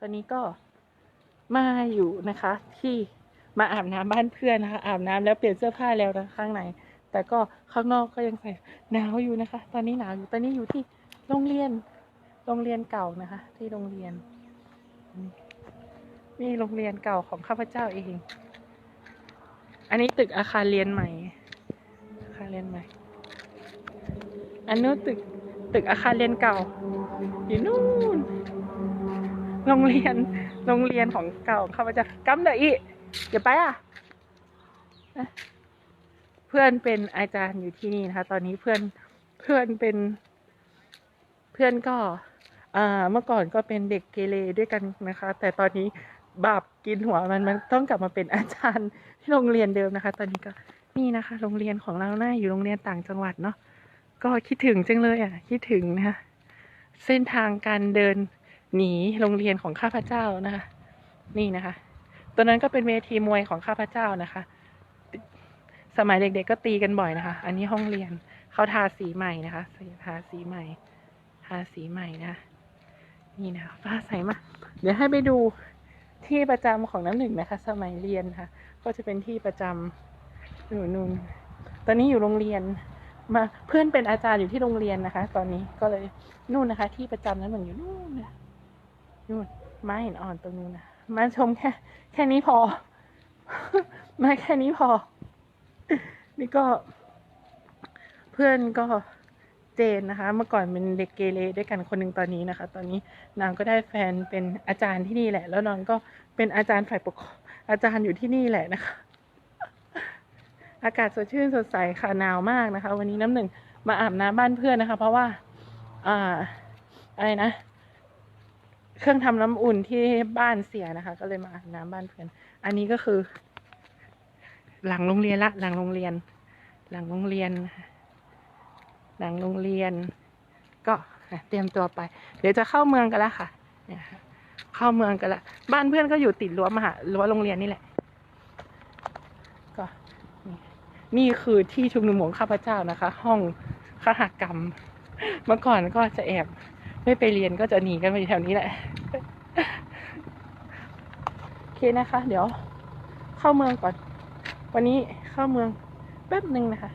ตอนนี้ก็มาอยู่นะคะ ที่มาอาบน้ำบ้านเพื่อนนะคะ อาบน้ำแล้วเปลี่ยนเสื้อผ้าแล้วนะข้างใน แต่ก็ข้างนอกก็ยังใส่หนาวอยู่นะคะ ตอนนี้หนาวอยู่ตอนนี้อยู่ที่โรงเรียนโรงเรียนเก่านะคะ ที่โรงเรียนนี่โรงเรียนเก่าของข้าพเจ้าเอง อันนี้ตึกอาคารเรียนใหม่ อาคารเรียนใหม่ อันนู้นตึกตึกอาคารเรียนเก่าอยู่นู่น โรงเรียน โรงเรียนของเก่าเขาพเจ้ากำเดอีอย่าไปอะ เพื่อนเป็นอาจารย์อยู่ที่นี่นะคะ ตอนนี้เพื่อนเพื่อนเป็น เพื่อนก็ อ่า เมื่อก่อนก็เป็นเด็กเกเรด้วยกันนะคะ แต่ตอนนี้บาปกินหัวมันมันต้องกลับมาเป็นอาจารย์ที่โรงเรียนเดิมนะคะ ตอนนี้ก็นี่นะคะ โรงเรียนของเราหน้าอยู่โรงเรียนต่างจังหวัดเนาะก็คิดถึงจังเลยอะ คิดถึงนะคะเส้นทางการเดิน หนีโรงเรียนของข้าพเจ้านะคะ นี่นะคะตัวนั้นก็เป็นเวทีมวยของข้าพเจ้านะคะ สมัยเด็กๆก็ตีกันบ่อยนะคะ อันนี้ห้องเรียนเขาทาสีใหม่นะคะทาสีใหม่ ทาสีใหม่นะ นี่นะะฟ้าใสมากเดี๋ยวให้ไปดูที่ประจำของน้ำหนึ่งนะคะ สมัยเรียนค่ะ ก็จะเป็นที่ประจำอยู่นู่นตอนนี้อยู่โรงเรียนมาเพื่อนเป็นอาจารย์อยู่ที่โรงเรียนนะคะ ตอนนี้ก็เลยนู่นนะคะ ที่ประจำนั้นเหมือนอยู่นู่นนะ นู่นไม้หินอ่อนตรงนู้นนะมาชมแค่แค่นี้พอ มาแค่นี้พอ นี่ก็ เพื่อนก็เจนนะคะ เมื่อก่อนเป็นเด็กเกเรด้วยกันคนหนึ่งตอนนี้นะคะ ตอนนี้นางก็ได้แฟนเป็นอาจารย์ที่นี่แหละ แล้วนางก็เป็นอาจารย์ฝ่ายปกครองอาจารย์อยู่ที่นี่แหละนะคะ อากาศสดชื่นสดใสค่ะหนาวมากนะคะ วันนี้น้ำหนึ่งมาอาบน้ำบ้านเพื่อนนะคะ เพราะว่า อ่า อะไรนะ เครื่องทำน้ำอุ่นที่บ้านเสียนะคะ ก็เลยมาอาบน้ำบ้านเพื่อน อันนี้ก็คือ หลังโรงเรียนละ หลังโรงเรียน หลังโรงเรียน หลังโรงเรียน ก็เตรียมตัวไป เดี๋ยวจะเข้าเมืองกันแล้วค่ะเนี่ยค่ะเข้าเมืองกันละ บ้านเพื่อนก็อยู่ติดรั้วมหารั้วโรงเรียนนี่แหละ ก็ นี่คือที่ชุมนุมของข้าพเจ้านะคะ ห้องขหกรรม เมื่อก่อนก็จะแอบไม่ไปเรียนก็จะหนีกันไปแถวนี้แหละ เคนะคะ เดี๋ยวเข้าเมืองก่อน วันนี้เข้าเมืองแป๊บหนึ่งนะคะ